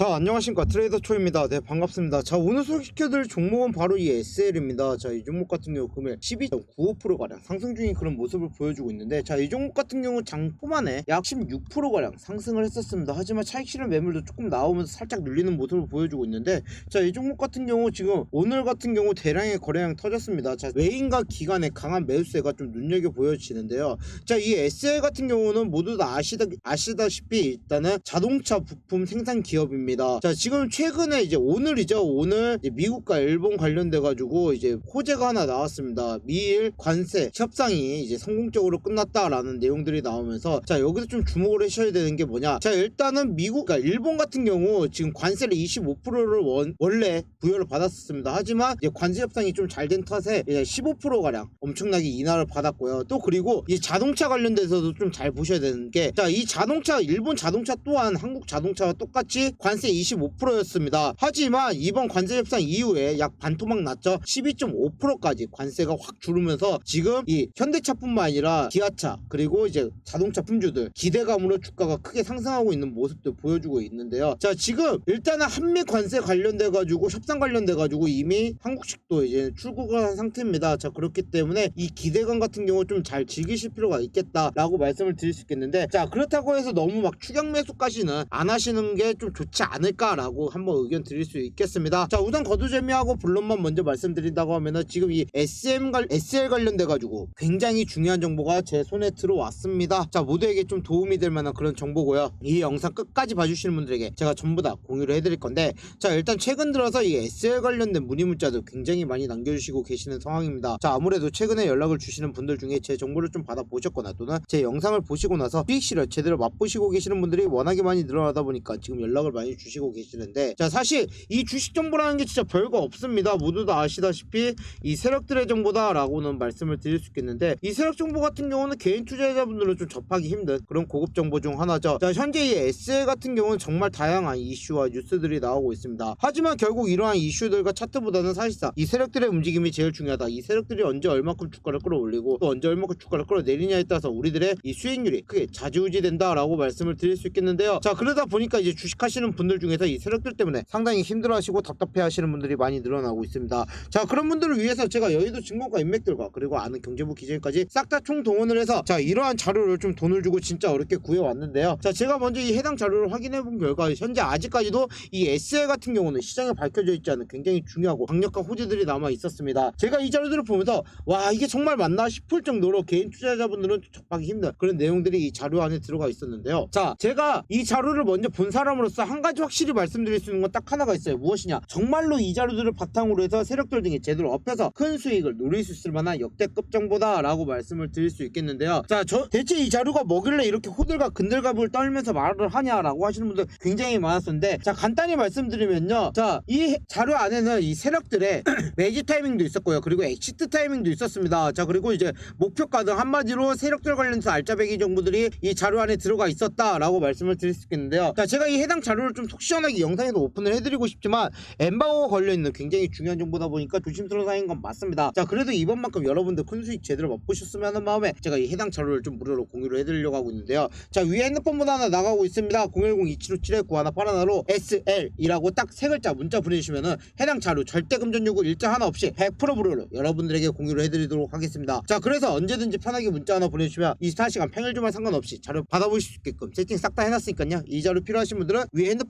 자 안녕하십니까. 트레이더 초입니다. 네 반갑습니다. 자 오늘 소개시켜드릴 종목은 바로 이 SL입니다. 자 이 종목 같은 경우 금일 12.95%가량 상승 중인 그런 모습을 보여주고 있는데 자 이 종목 같은 경우 장 초반에 약 16%가량 상승을 했었습니다. 하지만 차익 실현 매물도 조금 나오면서 살짝 눌리는 모습을 보여주고 있는데 자 이 종목 같은 경우 지금 오늘 같은 경우 대량의 거래량 터졌습니다. 자 외인과 기관의 강한 매수세가 좀 눈여겨 보여지는데요. 자 이 SL 같은 경우는 모두 다 아시다, 아시다시피 일단은 자동차 부품 생산 기업입니다. 자 지금 최근에 이제 오늘이죠. 오늘 이제 미국과 일본 관련돼 가지고 이제 호재가 하나 나왔습니다. 미일 관세 협상이 이제 성공적으로 끝났다라는 내용들이 나오면서 자 여기서 좀 주목을 하셔야 되는 게 뭐냐? 자 일단은 미국, 그러니까 일본 같은 경우 지금 관세를 25%를 원, 원래 부여를 받았었습니다. 하지만 이제 관세 협상이 좀 잘 된 탓에 이제 15% 가량 엄청나게 인하를 받았고요. 또 그리고 이 자동차 관련돼서도 좀 잘 보셔야 되는 게 자 이 자동차 일본 자동차 또한 한국 자동차와 똑같이 관세 25%였습니다. 하지만 이번 관세 협상 이후에 약 반토막 났죠. 12.5%까지 관세가 확 줄으면서 지금 이 현대차뿐만 아니라 기아차 그리고 이제 자동차 품주들 기대감으로 주가가 크게 상승하고 있는 모습도 보여주고 있는데요. 자 지금 일단은 한미 관세 관련돼 가지고 협상 관련돼 가지고 이미 한국식도 이제 출고가 한 상태입니다. 자 그렇기 때문에 이 기대감 같은 경우 좀 잘 즐기실 필요가 있겠다라고 말씀을 드릴 수 있겠는데 자 그렇다고 해서 너무 막 추격 매수까지는 안 하시는 게 좀 좋지 않을까라고 한번 의견 드릴 수 있겠습니다. 자 우선 거두재미하고 본론만 먼저 말씀드린다고 하면은 지금 이 SM 관 SL 관련돼 가지고 굉장히 중요한 정보가 제 손에 들어왔습니다. 자 모두에게 좀 도움이 될 만한 그런 정보고요. 이 영상 끝까지 봐주시는 분들에게 제가 전부 다 공유를 해드릴 건데 자 일단 최근 들어서 이 SL 관련된 문의 문자도 굉장히 많이 남겨주시고 계시는 상황입니다. 자 아무래도 최근에 연락을 주시는 분들 중에 제 정보를 좀 받아보셨거나 또는 제 영상을 보시고 나서 수익 실현 제대로 맛보시고 계시는 분들이 워낙에 많이 늘어나다 보니까 지금 연락을 많이 주시고 계시는데 자 사실 이 주식 정보라는 게 진짜 별거 없습니다. 모두 다 아시다시피 이 세력들의 정보다 라고는 말씀을 드릴 수 있겠는데 이 세력 정보 같은 경우는 개인 투자자분들은 좀 접하기 힘든 그런 고급 정보 중 하나죠. 자 현재 이 SL 같은 경우는 정말 다양한 이슈와 뉴스들이 나오고 있습니다. 하지만 결국 이러한 이슈들과 차트보다는 사실상 이 세력들의 움직임이 제일 중요하다. 이 세력들이 언제 얼마큼 주가를 끌어올리고 또 언제 얼마큼 주가를 끌어내리냐에 따라서 우리들의 이 수익률이 크게 좌지우지된다 라고 말씀을 드릴 수 있겠는데요. 자 그러다 보니까 이제 주식하시는 분들 중에서 이 세력들 때문에 상당히 힘들어하시고 답답해하시는 분들이 많이 늘어나고 있습니다. 자 그런 분들을 위해서 제가 여의도 증권가 인맥들과 그리고 아는 경제부 기자님까지 싹 다 총동원을 해서 자 이러한 자료를 좀 돈을 주고 진짜 어렵게 구해왔는데요. 자 제가 먼저 이 해당 자료를 확인해 본 결과 현재 아직까지도 이 SL 같은 경우는 시장에 밝혀져 있지 않은 굉장히 중요하고 강력한 호재들이 남아 있었습니다. 제가 이 자료들을 보면서 와 이게 정말 맞나 싶을 정도로 개인 투자자분들은 접하기 힘든 그런 내용들이 이 자료 안에 들어가 있었는데요. 자 제가 이 자료를 먼저 본 사람으로서 한 가지 확실히 말씀드릴 수 있는 건 딱 하나가 있어요. 무엇이냐? 정말로 이 자료들을 바탕으로 해서 세력들 등이 제대로 업혀서 큰 수익을 노릴 수 있을 만한 역대급 정보다라고 말씀을 드릴 수 있겠는데요. 자, 저 대체 이 자료가 뭐길래 이렇게 호들갑 근들갑을 떨면서 말을 하냐라고 하시는 분들 굉장히 많았었는데 자, 간단히 말씀드리면요. 자, 이 자료 안에는 이 세력들의 매지 타이밍도 있었고요. 그리고 엑시트 타이밍도 있었습니다. 자, 그리고 이제 목표가 등 한마디로 세력들 관련해서 알짜배기 정보들이 이 자료 안에 들어가 있었다라고 말씀을 드릴 수 있겠는데요. 자, 제가 이 해당 자료를 좀속 시원하게 영상에도 오픈을 해드리고 싶지만 엠바오가 걸려있는 굉장히 중요한 정보다 보니까 조심스러운 사항인 건 맞습니다. 자, 그래도 이번만큼 여러분들 큰 수익 제대로 맛보셨으면 하는 마음에 제가 이 해당 자료를 좀 무료로 공유를 해드리려고 하고 있는데요. 자, 위에 핸드폰번호 하나 나가고 있습니다. 010-2757-9181로 SL이라고 딱 세 글자 문자 보내주시면은 해당 자료 절대 금전 요구 일자 하나 없이 100% 무료로 여러분들에게 공유를 해드리도록 하겠습니다. 자, 그래서 언제든지 편하게 문자 하나 보내주시면 24시간 평일 주말 상관없이 자료 받아보실 수 있게끔 세팅 싹 다 해놨으니까요. 이 자료 필요하신 분들은 위에 핸드폰